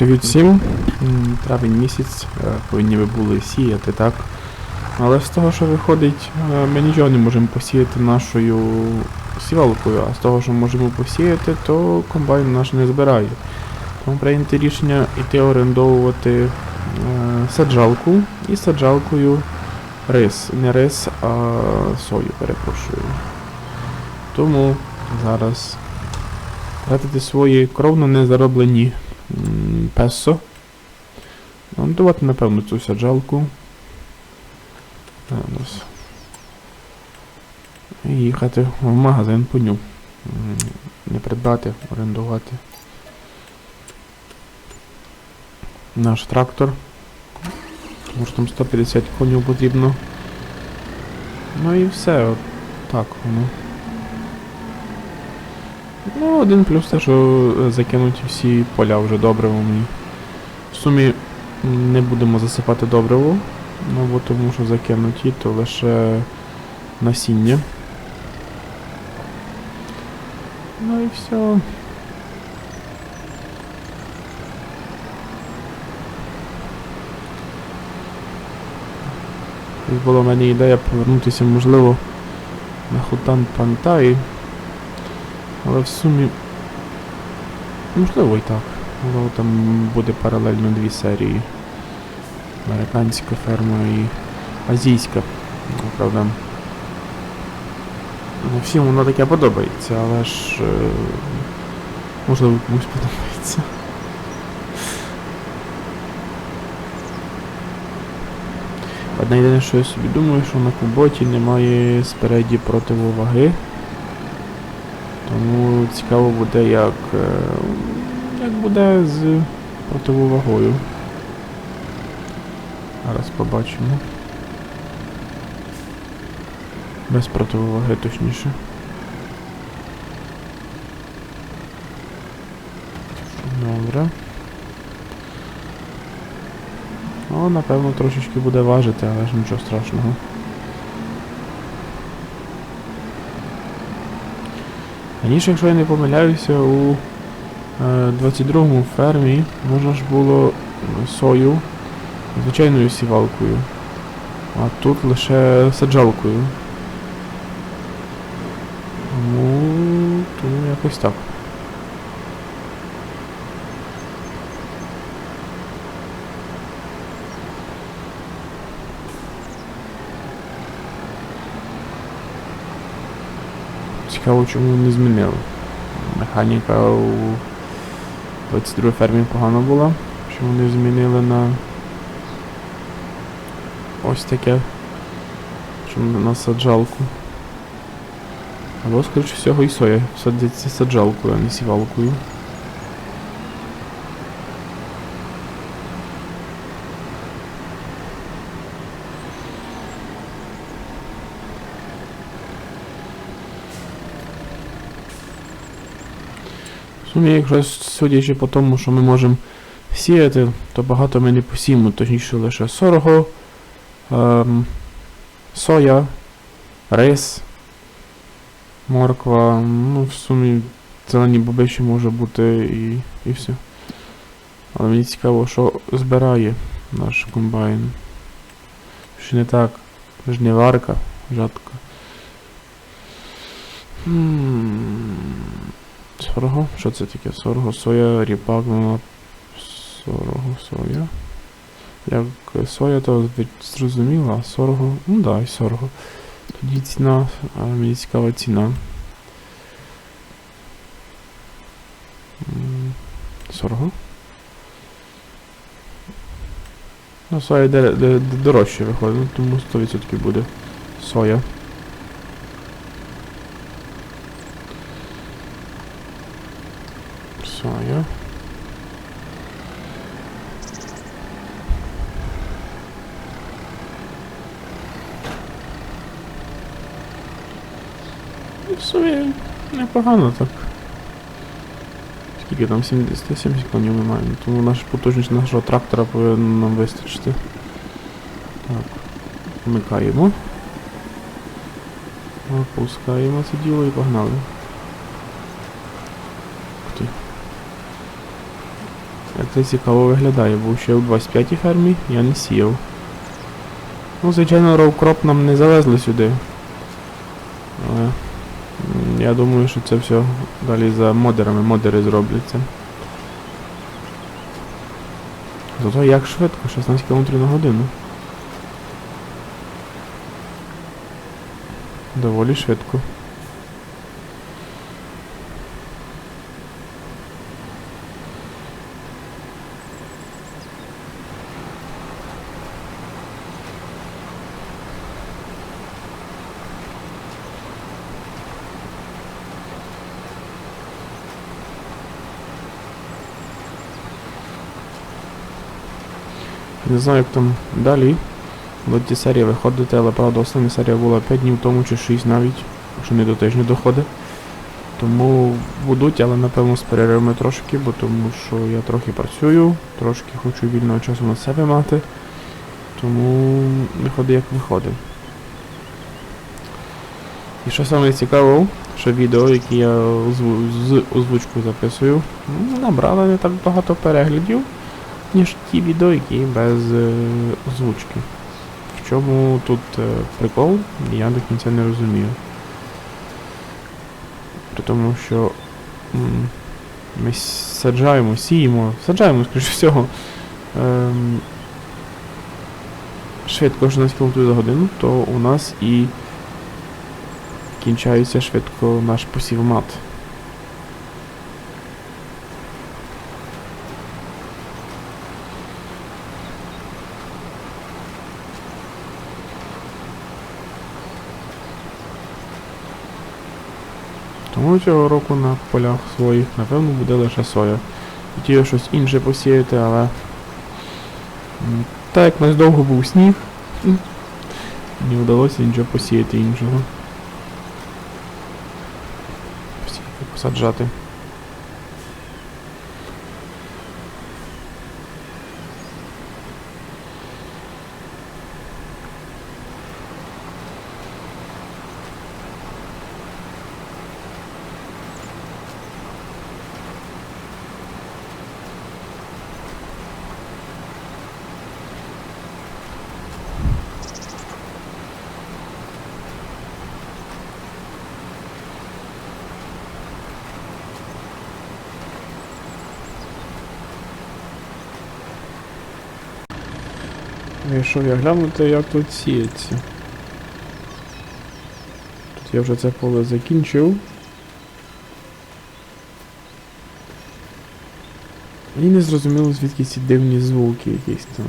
Привіт всім. Травень місяць, е, повинні ви були сіяти, так? Але з того, що виходить, е, ми нічого не можемо посіяти нашою сівалкою, а з того, що можемо посіяти, то комбайн наш не збирає. Тому прийняти рішення йти орендовувати е, саджалку і саджалкою рис. Не рис, а сою, перепрошую. Тому зараз тратити свої кровно не зароблені песо. Орендувати, напевно, цю саджалку. І їхати в магазин по ню. Не придбати, орендувати. Наш трактор. Тому що там 150 конів потрібно. Ну і все, от так воно. Ну, один плюс те, що е, закинуті всі поля вже добривом і в сумі не будемо засипати добриво, ну бо тому що закинуті, то лише насіння. Ну і все. Була в мене ідея повернутися, можливо, на Хутан Пантай. Але в сумі. Можливо і так. Можливо там буде паралельно дві серії. Американська ферма і азійська. Ну, Правда. Не всім воно таке подобається, але ж. Е, можливо комусь подобається. Одне єдине, що я собі думаю, що на куботі немає спереді противоваги. Цікаво буде, як, е, як буде з противовагою. Зараз побачимо. Без противоваги точніше. Добре. О, напевно, трошечки буде важити, але ж нічого страшного. Раніше, якщо я не помиляюся, у е, 22-му фермі можна ж було сою звичайною сівалкою, а тут лише саджалкою. Тому, тому якось так. Цікаво, чому не змінили. Механіка у 22 фермі погано була. Що вони змінили на ось таке. Чому на саджалку. Або, скоріше всього, і соя садиться саджалкою, а не сівалкою. В сумі, якщо судячи по тому, що ми можемо сіяти, то багато ми не посіємо, точніше лише сорго, ем, соя, рис, морква, ну в сумі зелені боби ще може бути і, і все. Але мені цікаво, що збирає наш комбайн. Ще не так. Жниварка, жатка. М, Сорго? Що це таке? Сорго, соя, ріпак, ну, сорго, соя. Як соя, то ви- зрозуміло, а сорго, ну да, і сорго. Тоді ціна, а мені цікава ціна. Сорго? Ну, соя дорожче виходить, ну, тому 100% буде. Соя. Ну, В сумі непогано так. Скільки там 70 70 конів ми маємо, тому наша потужність нашого трактора повинна нам вистачити. Так, вмикаємо. Опускаємо це діло і погнали. Як це цікаво виглядає, був ще у 25-й фермі, я не сіяв. Ну, звичайно, роукроп нам не завезли сюди. Але я думаю, що це все далі за модерами, модери зробляться. Зато як швидко, 16 км на годину. Доволі швидко. Не знаю, як там далі. Ті серії виходити, але правда остання серія була 5 днів тому чи 6 навіть, якщо не до тижня доходить. Тому будуть, але напевно з перервами трошки, бо тому що я трохи працюю, трошки хочу вільного часу на себе мати. Тому виходить як виходить. І що саме цікаво, що відео, які я з озвучкою записую, набрали не так багато переглядів ніж ті відео, без е, озвучки. В чому тут е, прикол, я до кінця не розумію. При тому, що м, ми саджаємо, сіємо, саджаємо, скоріше всього, ем, швидко 16 км за годину, то у нас і кінчається швидко наш посів мат. Тому цього року на полях своїх, напевно, буде лише соя. Хотів щось інше посіяти, але. Так як у нас довго був сніг, не вдалося нічого посіяти іншого. Посіяти, посаджати. Вийшов я глянути, як тут сіється. Тут я вже це поле закінчив. І не зрозуміло, звідки ці дивні звуки якісь там.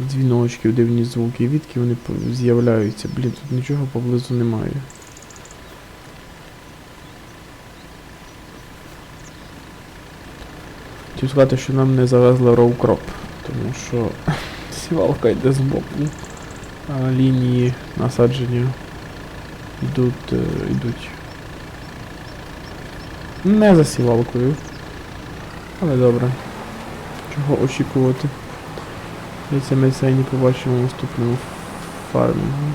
Дзвіночків, дивні звуки, відки вони з'являються. Блін, тут нічого поблизу немає. Хотів сказати, що нам не завезли роукроп, тому що сівалка йде з боку, лінії насадження йдуть, е, йдуть не за сівалкою. Але добре. Чого очікувати? Ми це не побачимо в наступному фармінгу.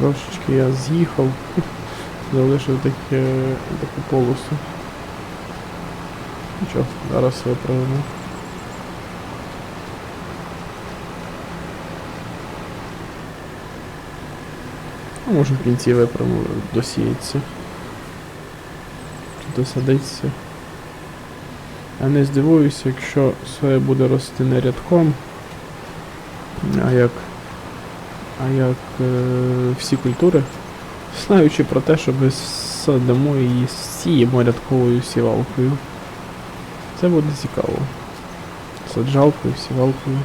Трошечки я з'їхав, залишив таке, таку полосу. Нічого, зараз виправимо. А може в кінці виправимо, досіється. Чи досадиться. Я не здивуюся, якщо соя буде рости не рядком, а як а як е, всі культури, знаючи про те, що ми садимо і сіємо рядковою сівалкою. Це буде цікаво. Саджалкою, сівалкою.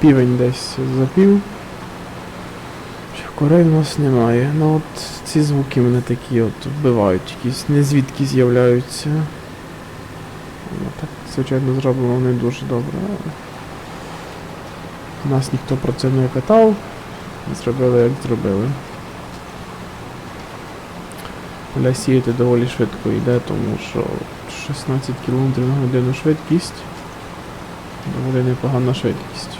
Півень десь запів. Що Курей в нас немає. Ну от ці звуки мене такі от вбивають, якісь незвідки з'являються. Ну, так, звичайно, зроблено не дуже добре. Нас ніхто про це не питав. Зробили як зробили. Поля сіяти доволі швидко йде, тому що 16 км на годину швидкість. Доволі непогана швидкість.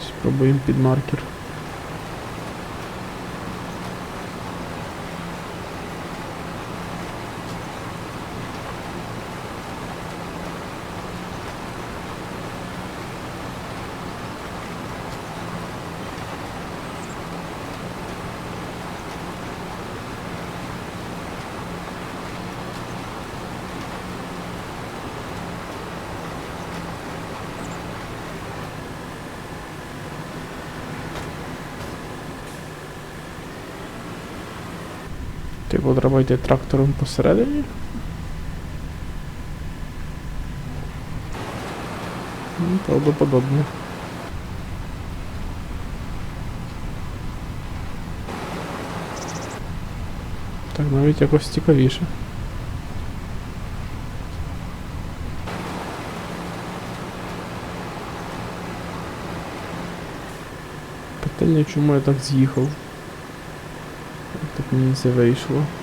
Спробуємо під маркер. Типу, треба трактором посередині. Ну, Правдоподобно. Так навіть якось цікавіше. Питання, чому я так з'їхав? Як так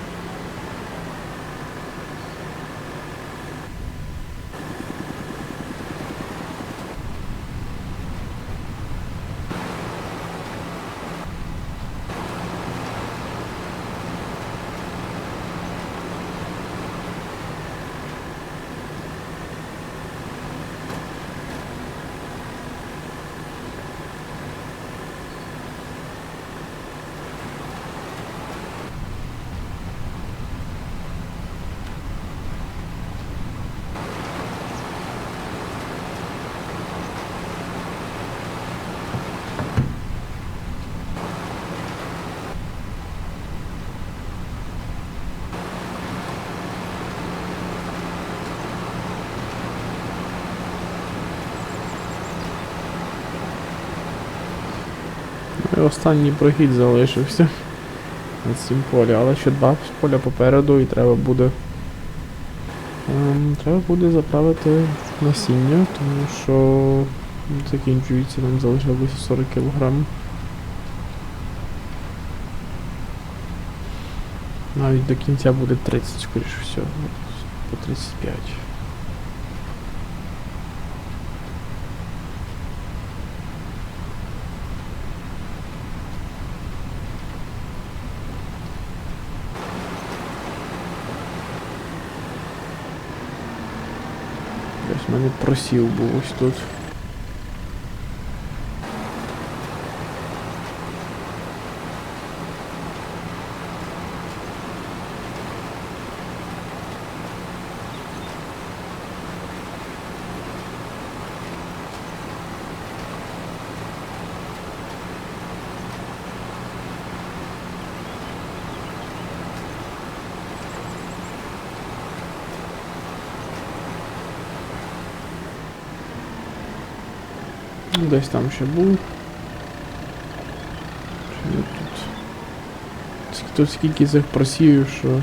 це вийшло? І останній прохід залишився на цим полі, але ще два поля попереду і треба буде. Ем, треба буде заправити насіння, тому що закінчується, нам залишилося 40 кг. Навіть до кінця буде 30, скоріше всього, по 35. Мене просів був ось тут. Десь там ще був. Чи тут? Тут скільки цих просів, що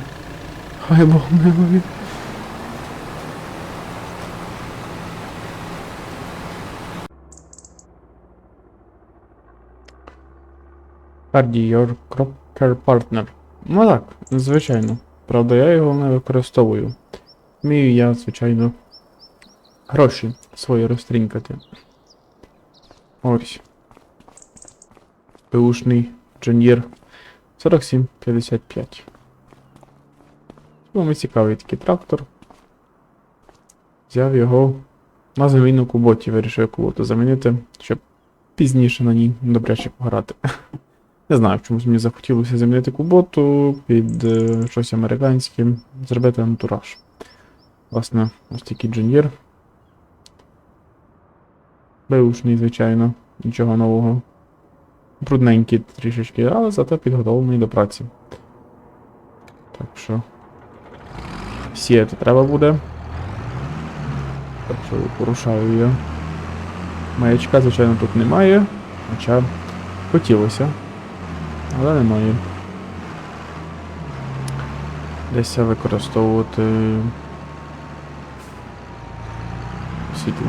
Хай Бог милує. Hardy, your crop care partner. Ну так, звичайно. Правда, я його не використовую. Вмію я, звичайно, гроші свої розтрінькати. Ось. Беушний Джонір 4755. Тому цікавий такий трактор. Взяв його на заміну куботі, вирішив куботу замінити, щоб пізніше на ній добряче пограти. Не знаю, чомусь мені захотілося замінити куботу під е, щось американське, зробити антураж. Власне, ось такий джунір. Беушний, звичайно, нічого нового. Брудненький трішечки, але зате підготовлений до праці. Так що. Сіяти треба буде. Так що порушаю я. Маячка, звичайно, тут немає. Хоча хотілося. Але немає. Десь використовувати світло.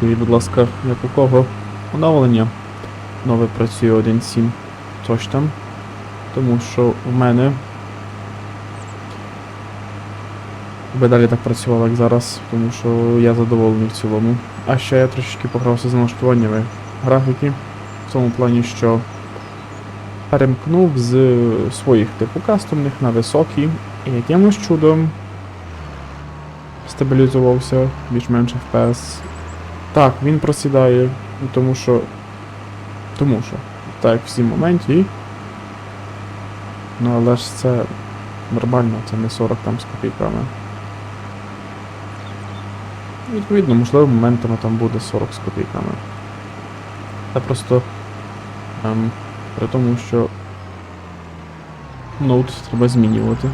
Скажіть, будь ласка, як у кого оновлення? Нове працює 1.7. Тож там. Тому що в мене би далі так працювало, як зараз, тому що я задоволений в цілому. А ще я трошечки погрався з налаштуваннями графіки. В тому плані, що перемкнув з своїх типу кастомних на високі і якимось чудом стабілізувався більш-менш FPS. Так, він просідає, тому що. Тому що. Так, всі моменті. Ну але ж це нормально, це не 40 там з копійками. Відповідно, можливо, моментами там буде 40 з копійками. Це просто. Ем, при тому, що ноут треба змінювати.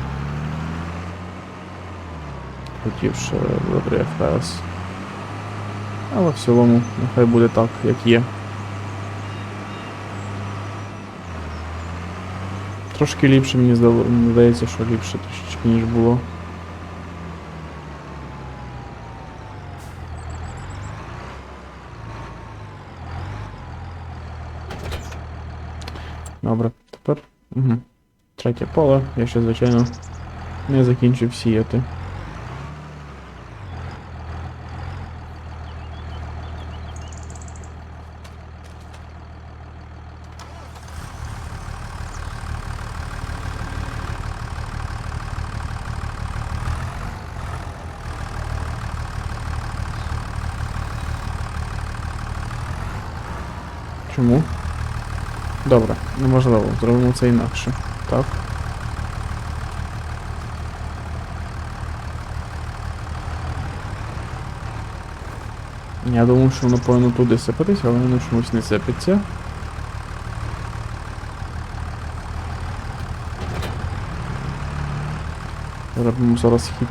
Хотів ще добрий FPS. Але в цілому нехай буде так, як є. Трошки ліпше, мені здається, що ліпше трішечки, ніж було. Добре, тепер. Угу. Третє поле. Я ще, звичайно, не закінчив сіяти. Чому? Добре, неможливо, зробимо це інакше. Так. Я думав, що воно повинно туди сипатись, але воно чомусь не сипеться. Робимо зараз хід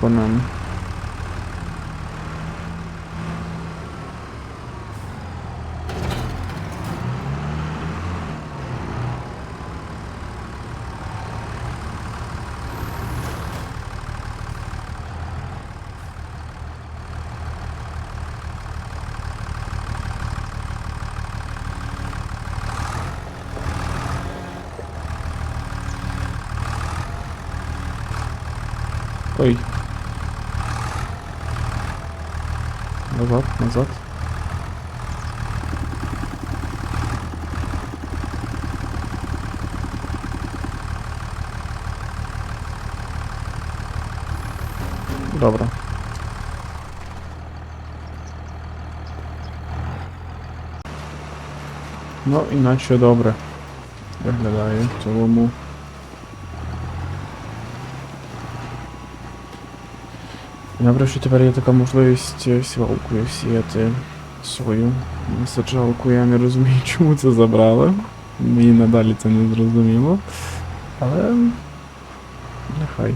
по нам. Назад, назад. Добре. Ну, іначе добре. Виглядає в цілому. Добре, що тепер є така можливість е, сівалкою сіяти свою саджалку. Я не розумію, чому це забрали. Мені надалі це не зрозуміло. Але. Нехай.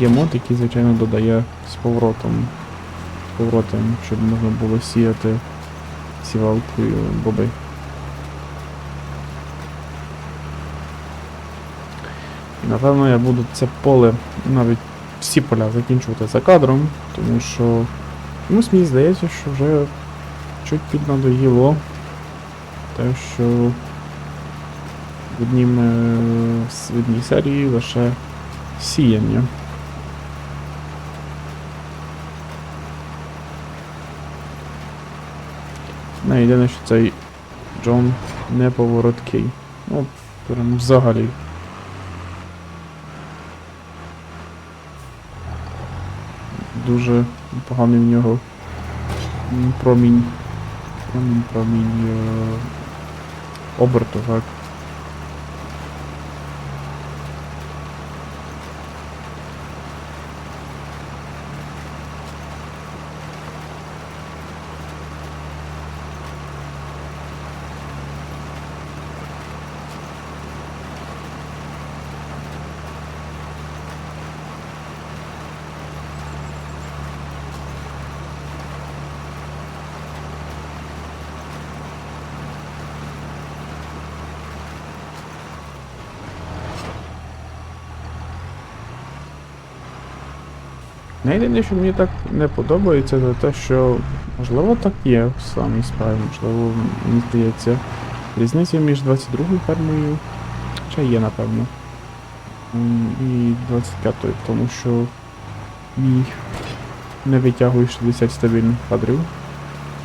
Є мод, який, звичайно, додає з поворотом. З поворотом, щоб можна було сіяти сівалкою боби. Напевно я буду це поле, навіть всі поля закінчувати за кадром, тому що комусь мені здається, що вже чуть піднадоїло те, що в в одній серії лише сіяння. Не, єдине, що цей Джон неповороткий. Ну, прям взагалі. Дуже поганий в нього промінь. Промінь, промінь е, оберту, так. Найєдине, що мені так не подобається, це те, що можливо так є в самій справі, можливо, мені здається, різниця між 22 ю фермою, хоча є, напевно, і 25-ю, тому що мій не витягує 60 стабільних кадрів.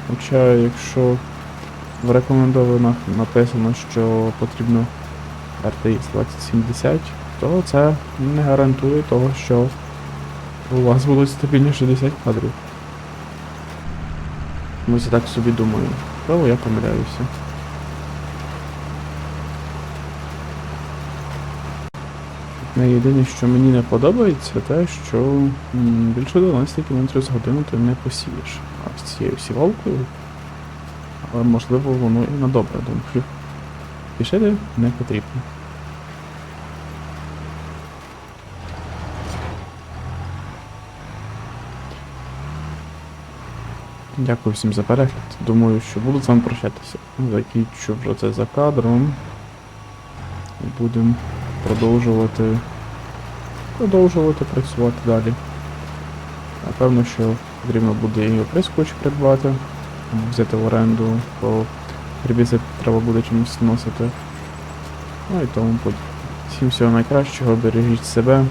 Хоча, якщо в рекомендованих написано, що потрібно RTX 2070, то це не гарантує того, що у вас будуть стабільні 60 кадрів. Ось я так собі думаю. Право я помиляюся. Не єдине, що мені не подобається, те, що більше 12 км за годину ти не посієш. А з цією сівалкою, але можливо воно і на добре, думаю. Пішити не потрібно. Дякую всім за перегляд. Думаю, що буду з вами прощатися. Закінчу вже це за кадром. І будемо продовжувати. Продовжувати працювати далі. Напевно, що потрібно буде і оприскувач придбати, взяти в оренду, бо ребізит треба буде чимось вносити. Ну і тому подібне. Всім всього найкращого, бережіть себе.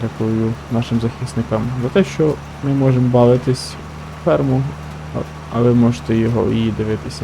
Дякую нашим захисникам за те, що ми можемо бавитись в ферму, а- ви можете його її дивитися.